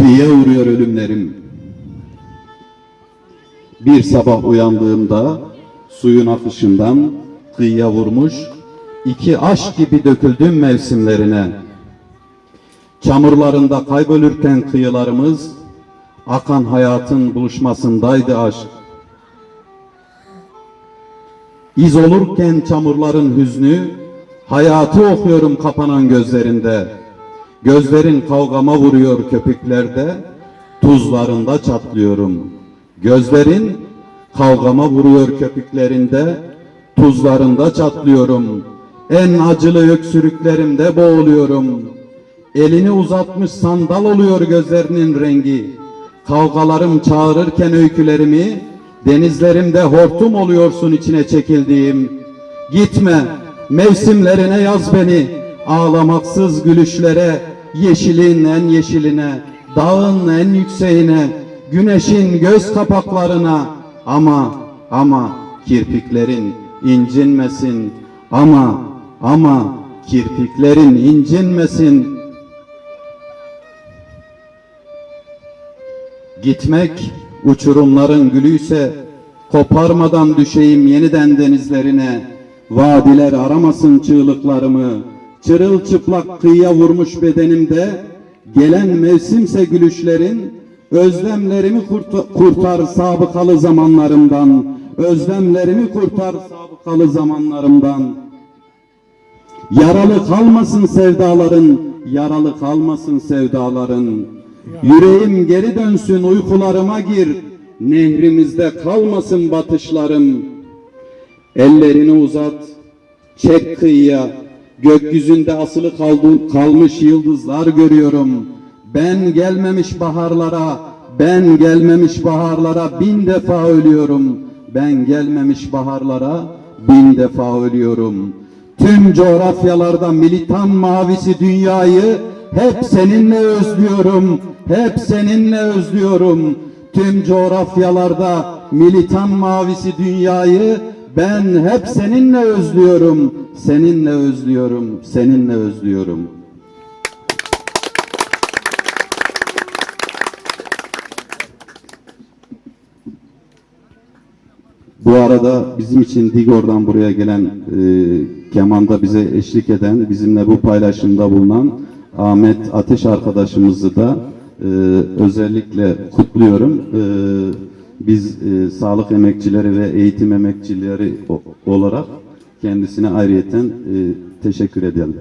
Kıyıya uğruyor ölümlerim. Bir sabah uyandığımda suyun akışından kıyıya vurmuş, iki aşk gibi döküldüm mevsimlerine. Çamurlarında kaybolurken kıyılarımız, akan hayatın buluşmasındaydı aşk. İz olurken çamurların hüznü, hayatı okuyorum kapanan gözlerinde. Gözlerin kavgama vuruyor köpüklerde, tuzlarında çatlıyorum. Gözlerin kavgama vuruyor köpüklerinde, tuzlarında çatlıyorum. En acılı öksürüklerimde boğuluyorum. Elini uzatmış sandal oluyor gözlerinin rengi. Kavgalarım çağırırken öykülerimi, denizlerimde hortum oluyorsun içine çekildiğim. Gitme, mevsimlerine yaz beni, ağlamaksız gülüşlere, yeşilin en yeşiline, dağın en yükseğine, güneşin göz kapaklarına. Ama, ama kirpiklerin incinmesin, ama, ama kirpiklerin incinmesin. Gitmek uçurumların gülüyse koparmadan düşeyim yeniden denizlerine. Vadiler aramasın çığlıklarımı. Çırılçıplak kıyıya vurmuş bedenimde gelen mevsimse gülüşlerin özlemlerimi kurta- kurtar sabıkalı zamanlarımdan. Özlemlerimi kurtar sabıkalı zamanlarımdan. Yaralı kalmasın sevdaların, yaralı kalmasın sevdaların. Yüreğim geri dönsün uykularıma gir, nehrimizde kalmasın batışlarım. Ellerini uzat, çek kıyıya, gökyüzünde asılı kaldı, kalmış yıldızlar görüyorum. Ben gelmemiş baharlara, ben gelmemiş baharlara bin defa ölüyorum. Ben gelmemiş baharlara bin defa ölüyorum. Tüm coğrafyalarda militan mavisi dünyayı hep seninle özlüyorum. Hep seninle özlüyorum. Tüm coğrafyalarda militan mavisi dünyayı ben hep seninle özlüyorum. Seninle özlüyorum. Seninle özlüyorum. Bu arada bizim için Digor'dan buraya gelen e, kemanda bize eşlik eden, bizimle bu paylaşımda bulunan Ahmet Ateş arkadaşımızı da e, özellikle kutluyorum. E, biz e, sağlık emekçileri ve eğitim emekçileri olarak kendisine ayrıyeten e, teşekkür edelim.